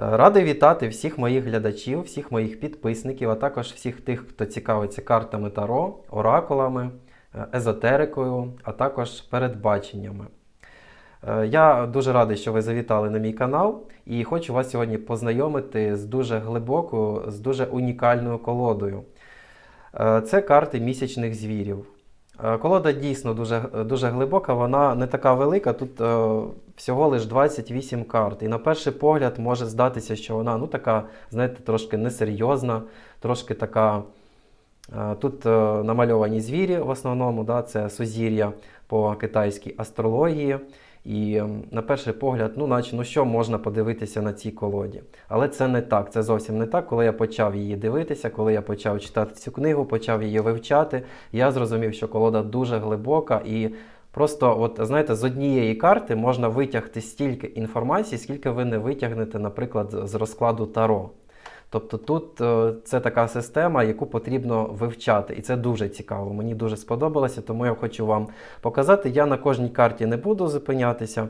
Радий вітати всіх моїх глядачів, всіх моїх підписників, а також всіх тих, хто цікавиться картами Таро, оракулами, е, езотерикою, а також передбаченнями. Е, Я дуже радий, що ви завітали на мій канал, і хочу вас сьогодні познайомити з дуже глибокою, з дуже унікальною колодою. Е, Це карти місячних звірів. Е, Колода дійсно дуже, дуже глибока, вона не така велика. Тут е, всього лише 28 карт. І на перший погляд може здатися, що вона ну, така, знаєте, трошки несерйозна, трошки така. е, Тут е, намальовані звірі в основному, да, це сузір'я по китайській астрології. І на перший погляд, ну, наче, ну що можна подивитися на цій колоді. Але це не так, це зовсім не так. Коли я почав її дивитися, коли я почав читати цю книгу, почав її вивчати, я зрозумів, що колода дуже глибока і просто, от знаєте, з однієї карти можна витягти стільки інформації, скільки ви не витягнете, наприклад, з розкладу Таро. Тобто тут е, це така система, яку потрібно вивчати, і це дуже цікаво. Мені дуже сподобалося, тому я хочу вам показати. Я на кожній карті не буду зупинятися,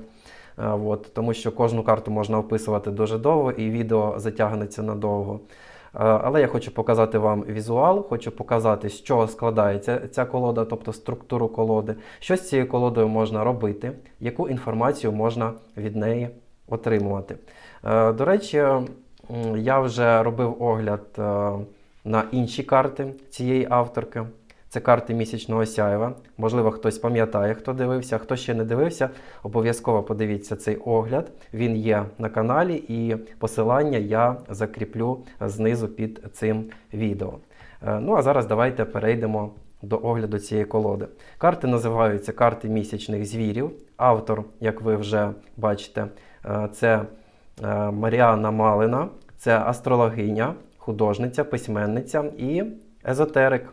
е, от, тому що кожну карту можна описувати дуже довго, і відео затягнеться надовго. Е, Але я хочу показати вам візуал, хочу показати, з чого складається ця колода, тобто структуру колоди, що з цією колодою можна робити, яку інформацію можна від неї отримувати. До речі, я вже робив огляд е, на інші карти цієї авторки. Це карти місячного сяєва. Можливо, хтось пам'ятає, хто дивився, хто ще не дивився, обов'язково подивіться цей огляд. Він є на каналі, і посилання я закріплю знизу під цим відео. Е, Ну а зараз давайте перейдемо до огляду цієї колоди. Карти називаються карти місячних звірів. Автор, як ви вже бачите, е, це е, Маріанна Малина, це астрологиня, художниця, письменниця і езотерик.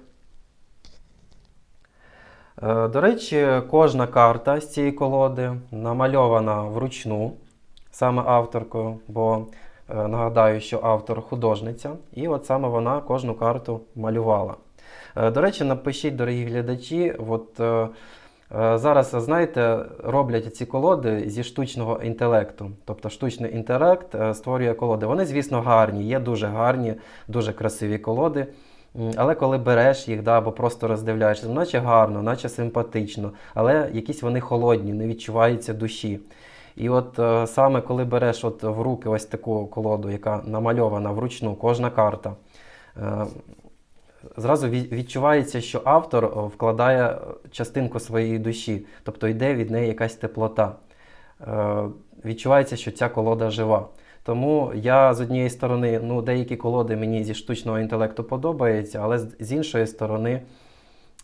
Е, До речі, кожна карта з цієї колоди намальована вручну саме авторкою, бо е, нагадаю, що автор художниця, і от саме вона кожну карту малювала. До речі, напишіть, дорогі глядачі, от зараз, знаєте, роблять ці колоди зі штучного інтелекту. Тобто штучний інтелект е, створює колоди. Вони, звісно, гарні, є дуже гарні, дуже красиві колоди. Але коли береш їх, да, або просто роздивляєшся, наче гарно, наче симпатично, але якісь вони холодні, не відчувається душі. І от е, саме коли береш от в руки ось таку колоду, яка намальована вручну, кожна карта, е, зразу відчувається, що автор е, вкладає е, частинку своєї душі, тобто йде від неї якась теплота. Е, Відчувається, що ця колода жива. Тому я з однієї сторони, ну, деякі колоди мені зі штучного інтелекту подобаються, але з іншої сторони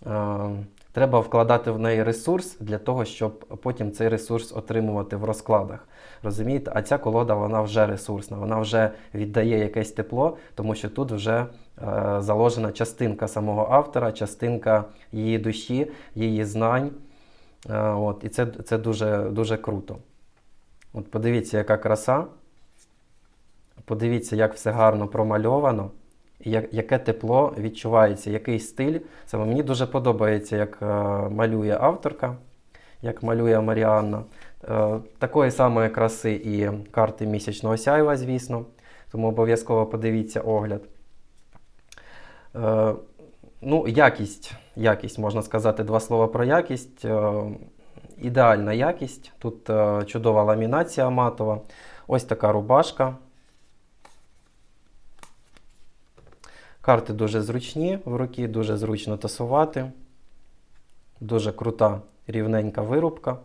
е, треба вкладати в неї ресурс для того, щоб потім цей ресурс отримувати в розкладах. Розумієте? А ця колода вона вже ресурсна, вона вже віддає якесь тепло, тому що тут вже заложена частинка самого автора, частинка її душі, її знань. Е, от, і це, це дуже, дуже круто. От подивіться, яка краса. Подивіться, як все гарно промальовано, як, яке тепло відчувається, який стиль. Саме мені дуже подобається, як е, малює авторка, як малює Маріанна. Е, такої самої краси і карти місячного сяйва, звісно. Тому обов'язково подивіться огляд. Е, ну, якість, якість, можна сказати, два слова про якість. Е, ідеальна якість. Тут е, чудова ламінація матова. Ось така рубашка. Карти дуже зручні в руки, дуже зручно тасувати. Дуже крута рівненька вирубка.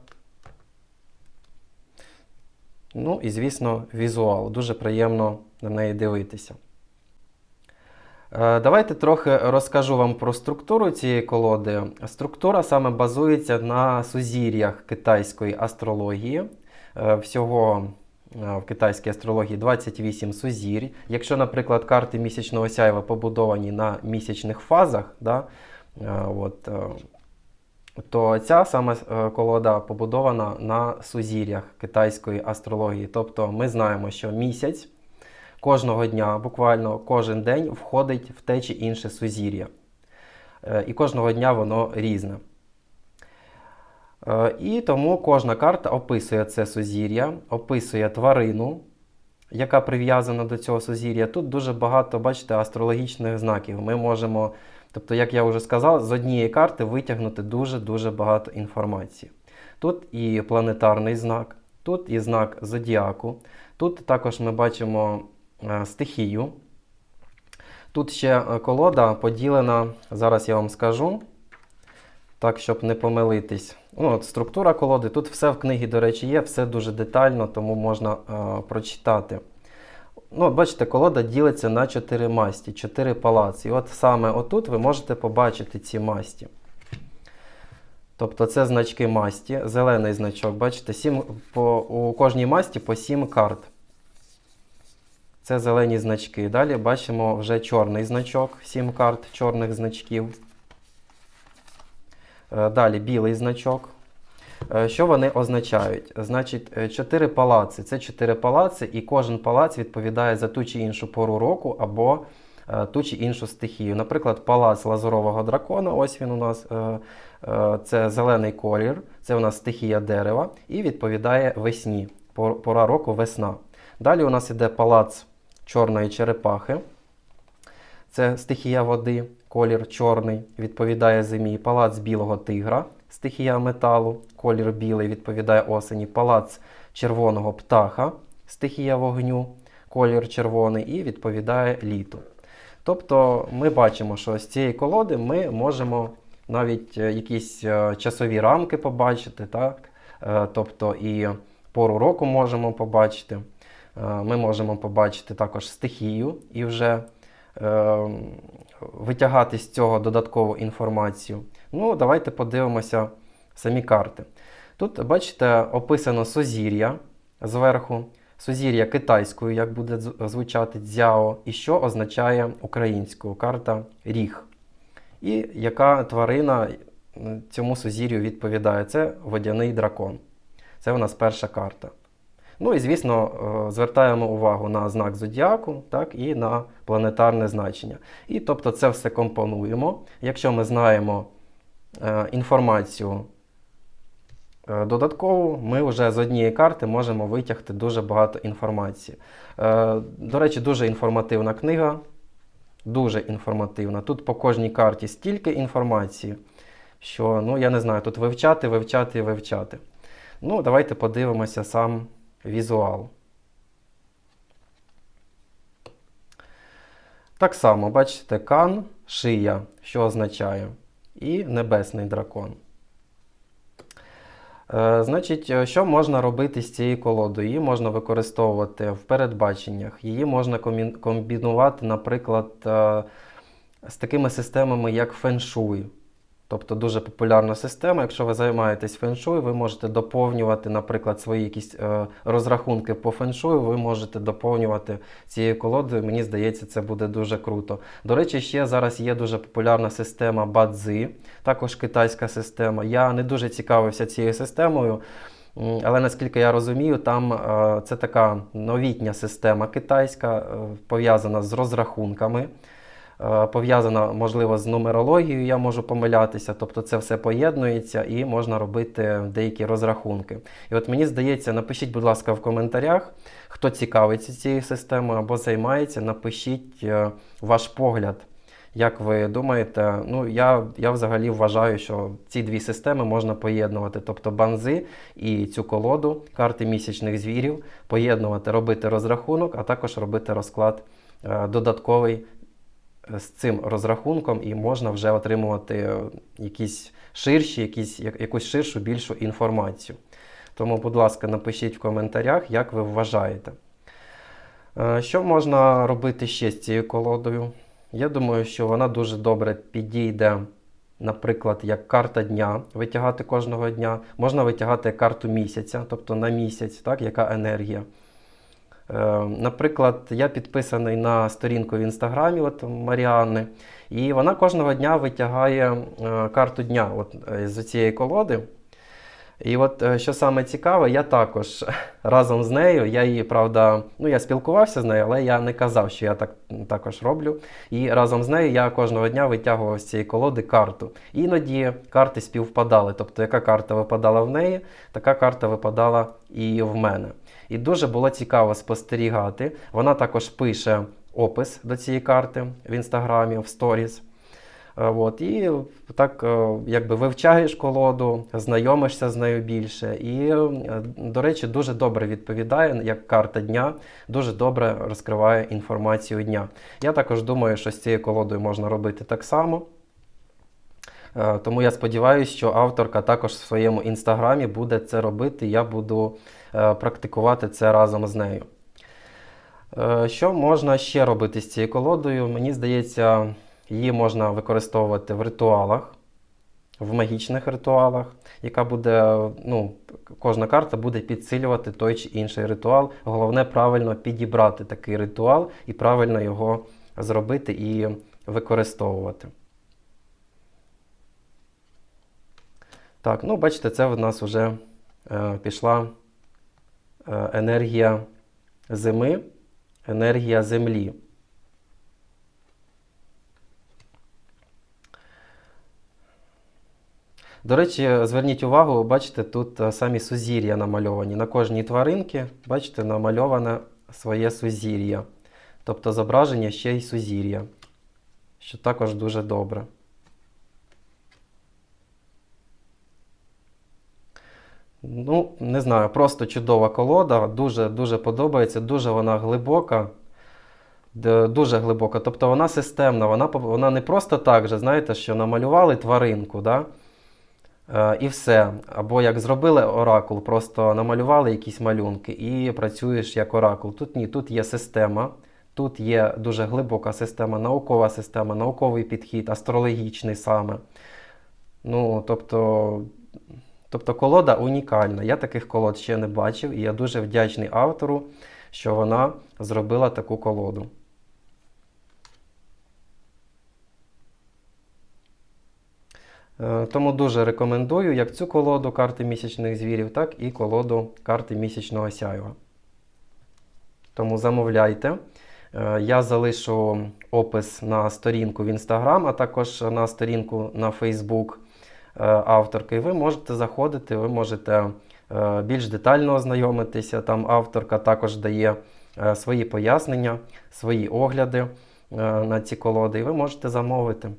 Ну і, звісно, візуал. Дуже приємно на неї дивитися. Е, Давайте трохи розкажу вам про структуру цієї колоди. Структура саме базується на сузір'ях китайської астрології. Е, Всього е, в китайській астрології 28 сузір'я. Якщо, наприклад, карти місячного сяйва побудовані на місячних фазах, да, от, то ця саме колода побудована на сузір'ях китайської астрології. Тобто ми знаємо, що місяць кожного дня, буквально кожен день входить в те чи інше сузір'я. Е, І кожного дня воно різне. Е, І тому кожна карта описує це сузір'я, описує тварину, яка прив'язана до цього сузір'я. Тут дуже багато, бачите, астрологічних знаків. Ми можемо, тобто, як я вже сказав, з однієї карти витягнути дуже-дуже багато інформації. Тут і планетарний знак, тут і знак зодіаку. Тут також ми бачимо стихію. Тут ще е, колода поділена, зараз я вам скажу, так, щоб не помилитись. Ну, от Структура колоди. Тут все в книгі, до речі, є, все дуже детально, тому можна е, прочитати. Ну, Бачите, колода ділиться на 4 масті, 4 палаці. І от саме отут ви можете побачити ці масті. Тобто це значки масті, зелений значок, бачите, 7, по, у кожній масті по 7 карт. Це зелені значки. Далі бачимо вже чорний значок, 7 карт чорних значків. Е, Далі білий значок. Е, Що вони означають? Значить, е, чотири палаци. Це чотири палаци, і кожен палац відповідає за ту чи іншу пору року або ту чи іншу стихію. Наприклад, палац лазурового дракона, ось він у нас, це зелений колір, це у нас стихія дерева, і відповідає весні. Пора року весна. Далі у нас іде палац чорної черепахи. Це стихія води, колір чорний, відповідає зимі. Палац білого тигра, стихія металу, колір білий, відповідає осені. Палац червоного птаха, стихія вогню, колір червоний і відповідає літу. Тобто ми бачимо, що з цієї колоди ми можемо навіть е, якісь е, часові рамки побачити, так? Е, тобто і пору року можемо побачити. Е, Ми можемо побачити також стихію і вже е, витягати з цього додаткову інформацію. Ну, давайте подивимося самі карти. Тут, бачите, описано сузір'я зверху, сузір'я китайською, як буде звучати дзяо, і що означає українською карта ріг. І яка тварина цьому сузір'ю відповідає? Це водяний дракон. Це у нас перша карта. Ну і, звісно, е, звертаємо увагу на знак зодіаку, так, і на планетарне значення. І тобто це все компонуємо. Якщо ми знаємо е, інформацію е, додаткову, ми вже з однієї карти можемо витягти дуже багато інформації. До речі, дуже інформативна книга. Дуже інформативна. Тут по кожній карті стільки інформації, що ну, я не знаю, тут вивчати, вивчати і вивчати. Ну, давайте подивимося сам візуал. Так само, бачите, кан, шия, що означає, і небесний дракон. Е, значить, е, що можна робити з цією колодою? Її можна використовувати в передбаченнях, її можна комбінувати, наприклад, е, з такими системами, як феншуй. Тобто дуже популярна система. Якщо ви займаєтесь феншуй, ви можете доповнювати, наприклад, свої якісь е, розрахунки по феншую, ви можете доповнювати цією колодою. Мені здається, це буде дуже круто. До речі, ще зараз є дуже популярна система Бадзи, також китайська система. Я не дуже цікавився цією системою. Але наскільки я розумію, там е, це така новітня система китайська, е, пов'язана з розрахунками, пов'язана, можливо, з нумерологією, я можу помилятися. Тобто це все поєднується і можна робити деякі розрахунки. І от мені здається, напишіть, будь ласка, в коментарях, хто цікавиться цією системою або займається, напишіть е, ваш погляд. Як ви думаєте, ну я, я взагалі вважаю, що ці дві системи можна поєднувати, тобто банзи і цю колоду карти місячних звірів, поєднувати, робити розрахунок, а також робити розклад е, додатковий е, з цим розрахунком, і можна вже отримувати е, якісь ширші, якісь, якусь ширшу, більшу інформацію. Тому, будь ласка, напишіть в коментарях, як ви вважаєте. Е, Що можна робити ще з цією колодою? Я думаю, що вона дуже добре підійде, наприклад, як карта дня витягати кожного дня. Можна витягати карту місяця, тобто на місяць, так, яка енергія. Е, Наприклад, я підписаний на сторінку в інстаграмі от Маріанни, і вона кожного дня витягає е, карту дня от, е, з цієї колоди. І от що саме цікаве, я також разом з нею, я її, правда, ну я спілкувався з нею, але я не казав, що я так також роблю. І разом з нею я кожного дня витягував з цієї колоди карту. Іноді карти співпадали. Тобто, яка карта випадала в неї, така карта випадала і в мене. І дуже було цікаво спостерігати. Вона також пише опис до цієї карти в інстаграмі, в сторіс. Е, От, і так е, якби вивчаєш колоду, знайомишся з нею більше. І, е, до речі, дуже добре відповідає, як карта дня, дуже добре розкриває інформацію дня. Я також думаю, що з цією колодою можна робити так само. Е, Тому я сподіваюся, що авторка також в своєму інстаграмі буде це робити. Я буду е, практикувати це разом з нею. Е, Що можна ще робити з цією колодою? Мені здається, її можна використовувати в ритуалах, в магічних ритуалах, яка буде, ну, кожна карта буде підсилювати той чи інший ритуал. Головне правильно підібрати такий ритуал і правильно його зробити і використовувати. Так, ну бачите, це в нас вже е, пішла е, енергія зими, енергія землі. До речі, зверніть увагу, бачите, тут е, самі сузір'я намальовані. На кожній тваринці, бачите, намальоване своє сузір'я. Тобто зображення ще й сузір'я, що також дуже добре. Ну, не знаю, просто чудова колода, дуже дуже подобається, дуже вона глибока. Дуже глибока. Тобто вона системна, вона, вона не просто так же, знаєте, що намалювали тваринку, да? е, і все. Або як зробили оракул, просто намалювали якісь малюнки і працюєш як оракул. Тут ні, тут є система, тут є дуже глибока система, наукова система, науковий підхід, астрологічний саме. Ну, тобто, тобто колода унікальна. Я таких колод ще не бачив, і я дуже вдячний автору, що вона зробила таку колоду. Е, Тому дуже рекомендую як цю колоду карти місячних звірів, так і колоду карти місячного сяйва. Тому замовляйте. Е, Я залишу опис на сторінку в Instagram, а також на сторінку на Facebook е, авторки. Ви можете заходити, ви можете е, більш детально ознайомитися. Там авторка також дає е, свої пояснення, свої огляди на ці колоди, і ви можете замовити.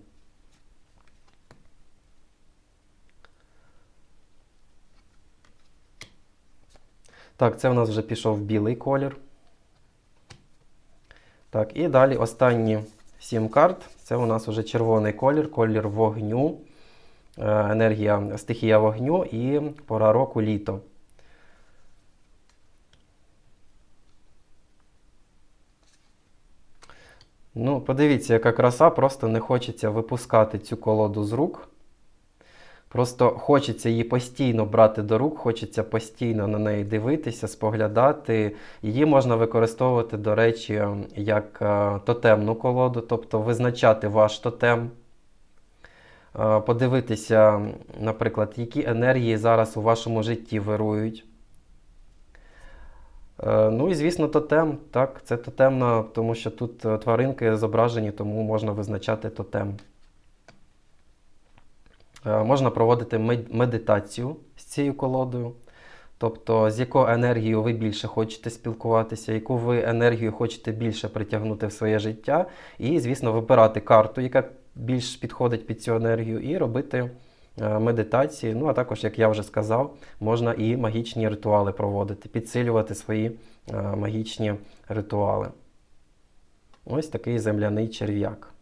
Так, це в нас вже пішов білий колір. Так, і далі останні 7 карт. Це у нас вже червоний колір, колір вогню, енергія стихія вогню і пора року літо. Ну, подивіться, яка краса, просто не хочеться випускати цю колоду з рук. Просто хочеться її постійно брати до рук, хочеться постійно на неї дивитися, споглядати. Її можна використовувати, до речі, як е, тотемну колоду, тобто визначати ваш тотем, Е, подивитися, наприклад, які енергії зараз у вашому житті вирують. Е, Ну і, звісно, тотем. Так, це тотемна, тому що тут е, тваринки зображені, тому можна визначати тотем. Е, Можна проводити медитацію з цією колодою. Тобто, з якою енергією ви більше хочете спілкуватися, яку ви енергію хочете більше притягнути в своє життя. І, звісно, вибирати карту, яка більш підходить під цю енергію, і робити е, медитації. Ну, а також, як я вже сказав, можна і магічні ритуали проводити, підсилювати свої е, магічні ритуали. Ось такий земляний черв'як.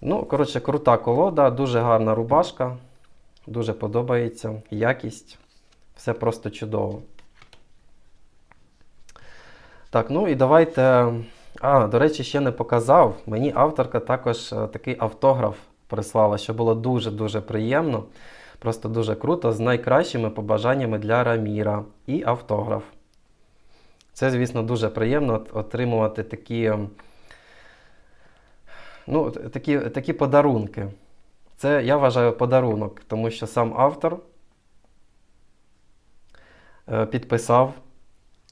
Ну, коротше, крута колода, дуже гарна рубашка. Дуже подобається. Якість. Все просто чудово. Так, ну і давайте. А, до речі, ще не показав. Мені авторка також е, такий автограф прислала, що було дуже-дуже приємно. Просто дуже круто, з найкращими побажаннями для Раміра і автограф. Це, звісно, дуже приємно отримувати такі, ну, такі, такі подарунки. Це, я вважаю, подарунок, тому що сам автор е, підписав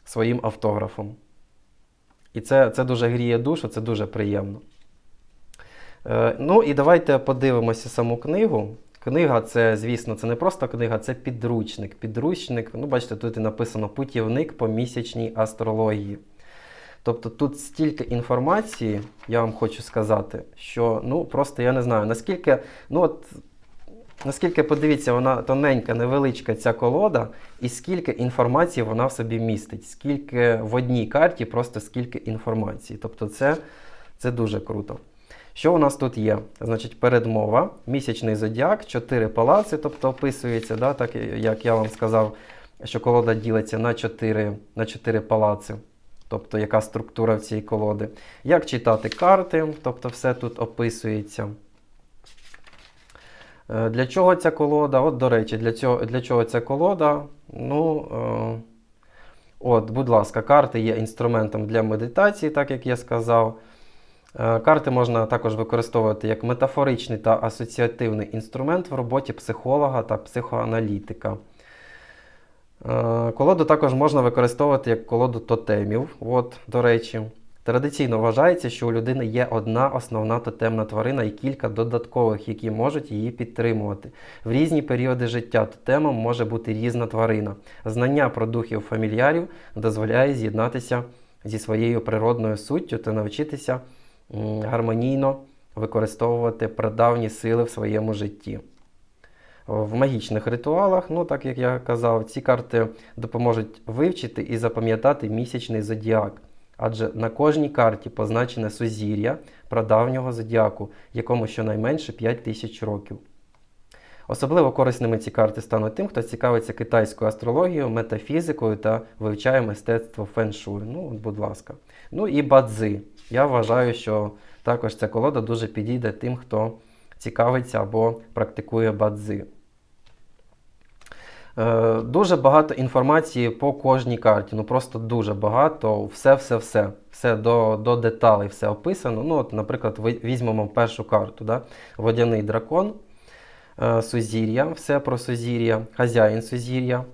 своїм автографом. І це, це дуже гріє душу, це дуже приємно. Е, ну і давайте подивимося саму книгу Книга це, звісно, це не просто книга, це підручник. Підручник, ну, бачите, тут і написано путівник по місячній астрології. Тобто тут стільки інформації, я вам хочу сказати, що ну просто я не знаю, наскільки, ну от, наскільки подивіться, вона тоненька, невеличка ця колода, і скільки інформації вона в собі містить, скільки в одній карті, просто скільки інформації. Тобто це, це дуже круто. Що у нас тут є? Значить, передмова, місячний зодіак, чотири палаци, тобто описується, да, так як я вам сказав, що колода ділиться на чотири, на чотири палаци. Тобто, яка структура в цій колоди. Як читати карти, тобто все тут описується. Е, Для чого ця колода? От, до речі, для, цього, для чого ця колода? Ну, е, от, будь ласка, карти є інструментом для медитації, так як я сказав. Е, Карти можна також використовувати як метафоричний та асоціативний інструмент в роботі психолога та психоаналітика. Колоду також можна використовувати як колоду тотемів. От, до речі, традиційно вважається, що у людини є одна основна тотемна тварина і кілька додаткових, які можуть її підтримувати. В різні періоди життя тотемом може бути різна тварина. Знання про духів фамільярів дозволяє з'єднатися зі своєю природною суттю та навчитися гармонійно використовувати прадавні сили в своєму житті. В магічних ритуалах, ну так як я казав, ці карти допоможуть вивчити і запам'ятати місячний зодіак, адже на кожній карті позначене сузір'я прадавнього зодіаку, якому щонайменше 5 тисяч років. Особливо корисними ці карти стануть тим, хто цікавиться китайською астрологією, метафізикою та вивчає мистецтво феншуй. Ну, от, будь ласка. Ну і бадзи. Я вважаю, що також ця колода дуже підійде тим, хто цікавиться або практикує бадзи. Е, Дуже багато інформації по кожній карті. Ну просто дуже багато. Все-все-все. Все до, до деталей все описано. Ну, от, Наприклад, візьмемо першу карту. Да? Водяний дракон, е, сузір'я, все про сузір'я, хазяїн сузір'я.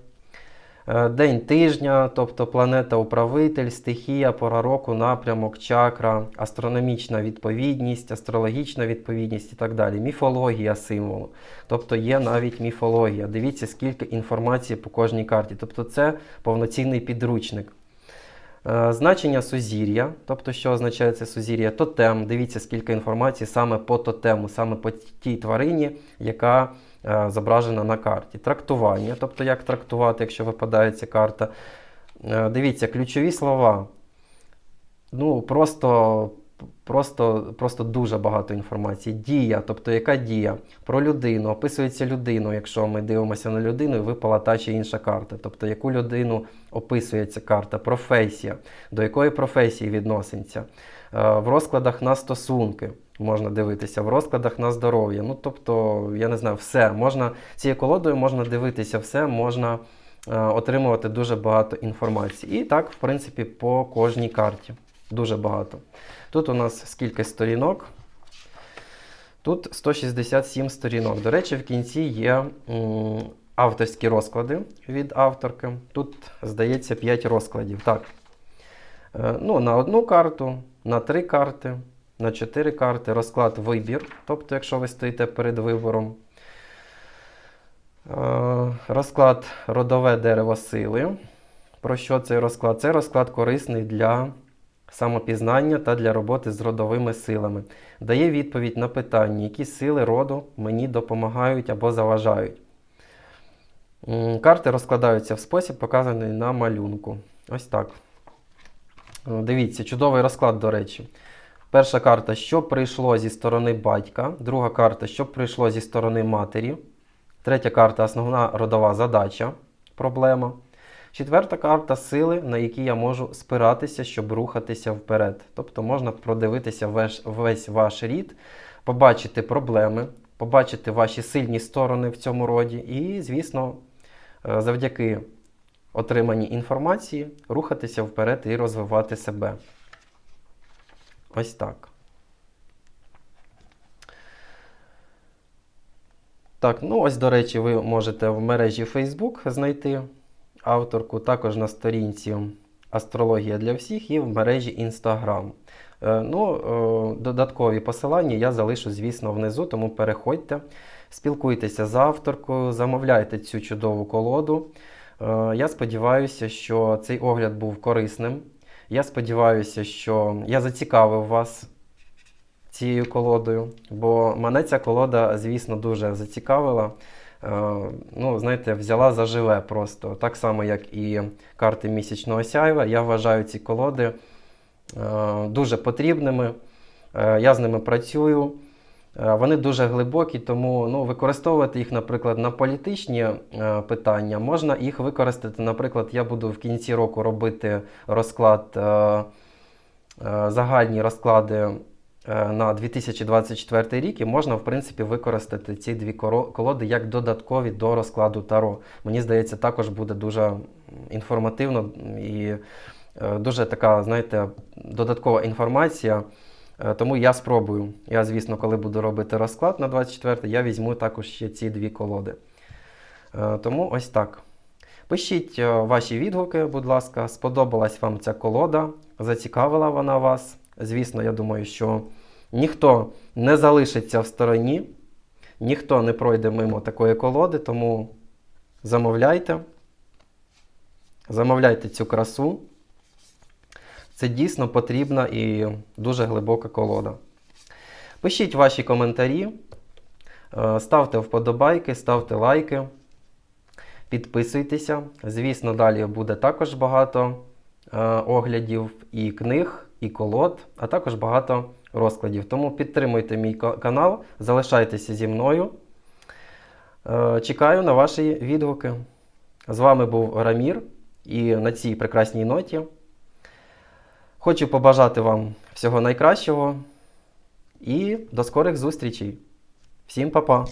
Е, День тижня, тобто планета управитель, стихія, пора року, напрямок, чакра, астрономічна відповідність, астрологічна відповідність і так далі. Міфологія символу. Тобто є навіть міфологія. Дивіться, скільки інформації по кожній карті. Тобто це повноцінний підручник. Е, Значення сузір'я, тобто що означає це сузір'я, тотем. Дивіться, скільки інформації саме по тотему, саме по тій тварині, яка зображена на карті. Трактування, тобто як трактувати, якщо випадає ця карта. Е, Дивіться, ключові слова. Ну, просто, просто, просто дуже багато інформації. Дія, тобто яка дія? Про людину, описується людину, якщо ми дивимося на людину, і випала та чи інша карта. Тобто, яку людину описує ця карта, професія, до якої професії відноситься. Е, В розкладах на стосунки можна дивитися, в розкладах на здоров'я. Ну, тобто, я не знаю, все. Можна, цією колодою можна дивитися все, можна е, отримувати дуже багато інформації. І так, в принципі, по кожній карті. Дуже багато. Тут у нас скільки сторінок? Тут 167 сторінок. До речі, в кінці є м, авторські розклади від авторки. Тут, здається, 5 розкладів. Так. Е, Ну, на одну карту, на три карти, на чотири карти. Розклад вибір. Тобто, якщо ви стоїте перед вибором. Е, Розклад родове дерево сили. Про що цей розклад? Цей розклад корисний для самопізнання та для роботи з родовими силами. Дає відповідь на питання, які сили роду мені допомагають або заважають. Карти розкладаються в спосіб, показаний на малюнку. Ось так. Е, Дивіться, чудовий розклад, до речі. Перша карта, що прийшло зі сторони батька. Друга карта, що прийшло зі сторони матері. Третя карта основна родова задача, проблема. Четверта карта сили, на які я можу спиратися, щоб рухатися вперед. Тобто можна продивитися весь, весь ваш рід, побачити проблеми, побачити ваші сильні сторони в цьому роді, і, звісно, е, завдяки отриманій інформації рухатися вперед і розвивати себе. Ось так. Так, ну ось, до речі, ви можете в мережі Facebook знайти авторку, також на сторінці Астрологія для всіх і в мережі Instagram. Е, Ну, е, додаткові посилання я залишу, звісно, внизу, тому переходьте, спілкуйтеся з авторкою, замовляйте цю чудову колоду. Е, Я сподіваюся, що цей огляд був корисним. Я сподіваюся, що я зацікавив вас цією колодою, бо мене ця колода, звісно, дуже зацікавила. Е, Ну, знаєте, взяла за живе просто. Так само, як і карти місячного сяйва. Я вважаю ці колоди е, дуже потрібними. Е, Я з ними працюю. Е, Вони дуже глибокі, тому ну, використовувати їх, наприклад, на політичні е, питання. Можна їх використати, наприклад, я буду в кінці року робити розклад, е, загальні розклади на 2024 рік, і можна, в принципі, використати ці дві колоди як додаткові до розкладу Таро. Мені здається, також буде дуже інформативно і дуже така, знаєте, додаткова інформація. Е, Тому я спробую. Я, звісно, коли буду робити розклад на 24, я візьму також ще ці дві колоди. Е, Тому ось так. Пишіть е, ваші відгуки, будь ласка, сподобалась вам ця колода, зацікавила вона вас. Звісно, я думаю, що ніхто не залишиться в стороні, ніхто не пройде мимо такої колоди, тому замовляйте. Замовляйте цю красу. Це дійсно потрібна і дуже глибока колода. Пишіть ваші коментарі, е, ставте вподобайки, ставте лайки, підписуйтеся. Звісно, далі буде також багато е, оглядів і книг, і колод, а також багато розкладів. Тому підтримуйте мій канал, залишайтеся зі мною. Е, Чекаю на ваші відгуки. З вами був Рамір, і на цій прекрасній ноті. Хочу побажати вам всього найкращого і до скорих зустрічей. Всім па-па!